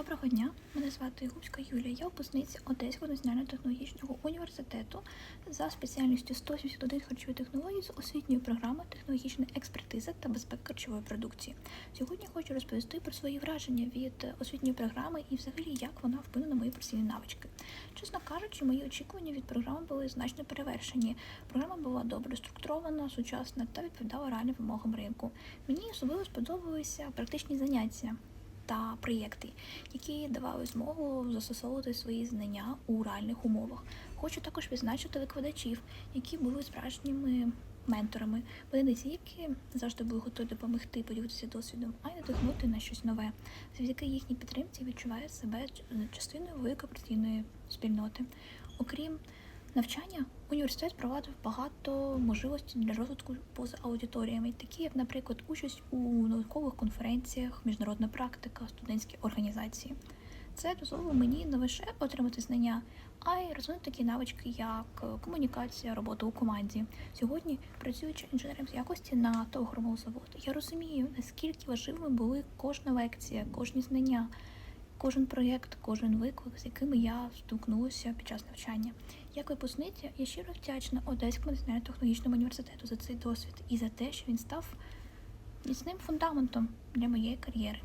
Доброго дня, мене звати Губська Юлія. Я випускниця Одеського національно-технологічного університету за спеціальністю 171 харчові технології з освітньої програми технологічна експертиза та безпека харчової продукції. Сьогодні хочу розповісти про свої враження від освітньої програми і взагалі як вона вплине на мої професійні навички. Чесно кажучи, мої очікування від програми були значно перевершені. Програма була добре структурована, сучасна та відповідала реальним вимогам ринку. Мені особливо сподобалися практичні заняття та проєкти, які давали змогу застосовувати свої знання у реальних умовах. Хочу також відзначити викладачів, які були справжніми менторами. Вони не тільки завжди були готові допомогти поділитися досвідом, а й надихнути на щось нове. Завдяки їхній підтримці відчуваю себе частиною великої спільноти. Окрім навчання, університет провадив багато можливостей для розвитку поза аудиторіями, такі як, наприклад, участь у наукових конференціях, міжнародна практика, студентські організації. Це дозволило мені не лише отримати знання, а й розвинути такі навички, як комунікація, робота у команді. Сьогодні, працюючи інженером з якості на того заводу, я розумію, наскільки важливими були кожна лекція, кожні знання, кожен проєкт, кожен виклик, з якими я стикнулася під час навчання. Як випускниця, я щиро вдячна Одеському національно-технологічному університету за цей досвід і за те, що він став міцним фундаментом для моєї кар'єри.